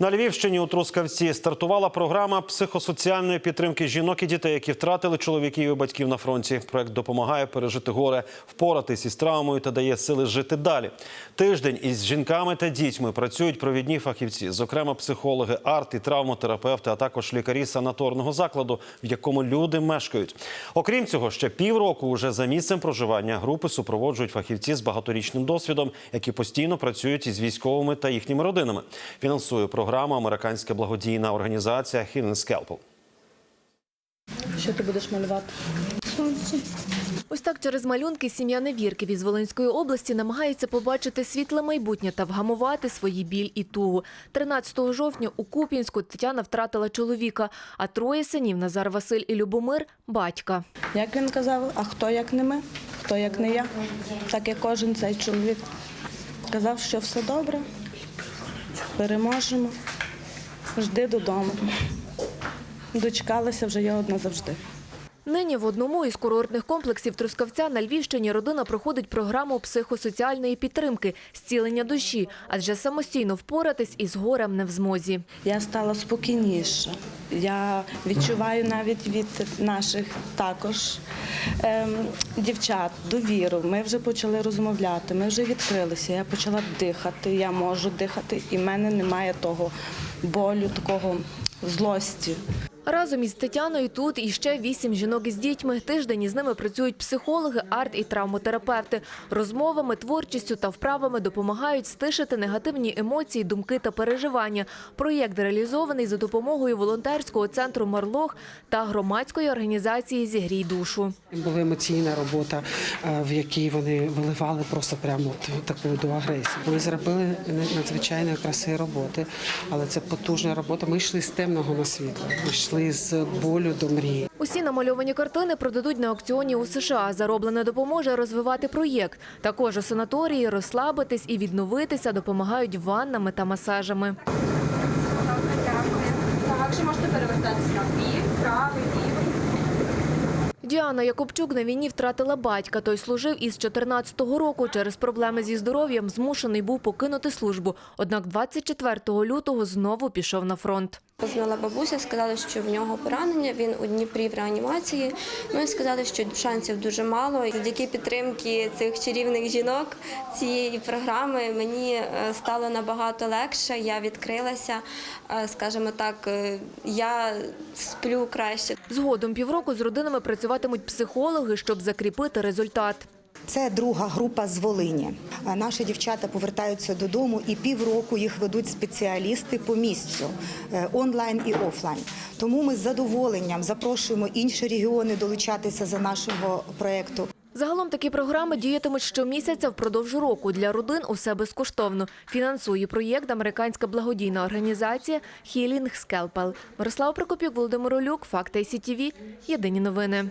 На Львівщині у Трускавці стартувала програма психосоціальної підтримки жінок і дітей, які втратили чоловіків і батьків на фронті. Проект допомагає пережити горе, впоратись із травмою та дає сили жити далі. Тиждень із жінками та дітьми працюють провідні фахівці, зокрема психологи, арт і травмотерапевти, а також лікарі санаторного закладу, в якому люди мешкають. Окрім цього, ще півроку уже за місцем проживання групи супроводжують фахівці з багаторічним досвідом, які постійно працюють із військовими та їхніми родинами. Фінансує програму американська благодійна організація Scalpel. Що ти будеш малювати? Сонце. Ось так через малюнки сім'я Невірків із Волинської області намагається побачити світле майбутнє та вгамувати свої біль і тугу. 13 жовтня у Куп'янську Тетяна втратила чоловіка, а троє синів Назар Василь і Любомир – батька. Як він казав, а хто як не ми, хто як не я, так як кожен цей чоловік казав, що все добре, переможемо, жди додому. Дочекалася вже я одна завжди. Нині в одному із курортних комплексів Трускавця на Львівщині родина проходить програму психосоціальної підтримки «Зцілення душі», адже самостійно впоратись із горем не в змозі. Я стала спокійніша. Я відчуваю навіть від наших також ем, дівчат довіру. Ми вже почали розмовляти, ми вже відкрилися. Я почала дихати, я можу дихати, і в мене немає того болю, такого злості. Разом із Тетяною тут іще вісім жінок із дітьми. Тиждень із ними працюють психологи, арт і травмотерапевти. Розмовами, творчістю та вправами допомагають стишити негативні емоції, думки та переживання. Проєкт реалізований за допомогою волонтерського центру Марлох та громадської організації Зігрій душу. Була емоційна робота, е, в якій вони виливали просто прямо таку до агресії. Вони зробили надзвичайно красиві роботи, але це потужна робота. Ми йшли з темного на світло, ми йшли з болю до мрії. Усі намальовані картини продадуть на аукціоні у США. Зароблене допоможе розвивати проєкт. Також у санаторії розслабитись і відновитися допомагають ваннами та масажами. Також можете перевертатися на. Діана Якубчук на війні втратила батька. Той служив із 14-го року. Через проблеми зі здоров'ям змушений був покинути службу. Однак 24 лютого знову пішов на фронт. Позвонила бабуся, сказали, що в нього поранення, він у Дніпрі в реанімації. Ну і сказали, що шансів дуже мало. І Завдяки підтримки цих чарівних жінок цієї програми мені е, стало набагато легше. Я відкрилася, е, скажімо так, е, я сплю краще. Згодом півроку з родинами працюватимуть психологи, щоб закріпити результат. Це друга група з Волині. Наші дівчата повертаються додому, і півроку їх ведуть спеціалісти по місцю е, онлайн і офлайн. Тому ми з задоволенням запрошуємо інші регіони долучатися до нашого проєкту. Загалом такі програми діятимуть щомісяця впродовж року. Для родин усе безкоштовно. Фінансує проєкт американська благодійна організація Healing Scalpel. Мирослава Прокопюк, Володимир Олюк, Факти СІТІВІ. Єдині новини.